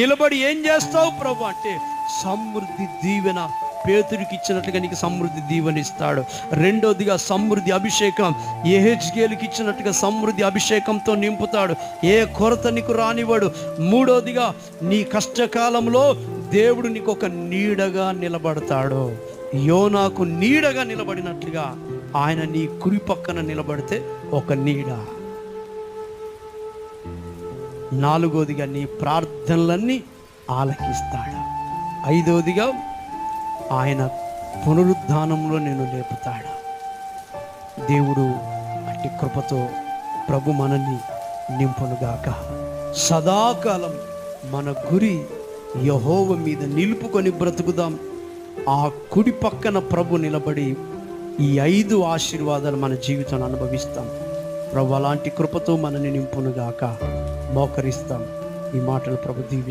నిలబడి ఏం చేస్తావు ప్రభు అంటే సమృద్ధి దీవెన పేతుడికి ఇచ్చినట్లుగా నీకు సమృద్ధి దీవెన ఇస్తాడు. రెండోదిగా సమృద్ధి అభిషేకం. ఏహెచ్కేలుకి ఇచ్చినట్టుగా సమృద్ధి అభిషేకంతో నింపుతాడు. ఏ కొరత నీకు రానివాడు మూడోదిగా నీ కష్టకాలంలో దేవుడు నీకు ఒక నీడగా నిలబడతాడు. యోనాకు నీడగా నిలబడినట్లుగా ఆయన నీ కురి పక్కన నిలబడితే ఒక నీడ. నాలుగోదిగా నీ ప్రార్థనలన్నీ ఆలకిస్తాడు. ఐదోదిగా ఆయన పునరుద్ధానంలో నేను లేపుతాడు. దేవుడు అట్టి కృపతో ప్రభు మనల్ని నింపునుగాక. సదాకాలం మన గురి యహోవ మీద నిలుపుకొని బ్రతుకుదాం. ఆ కుడి పక్కన ప్రభు నిలబడి ఈ ఐదు ఆశీర్వాదాలు మన జీవితాన్ని అనుభవిస్తాం. ప్రభు అలాంటి కృపతో మనల్ని నింపునుగాక. మోకరిస్తాం. ఈ మాటలు ప్రభు దీవి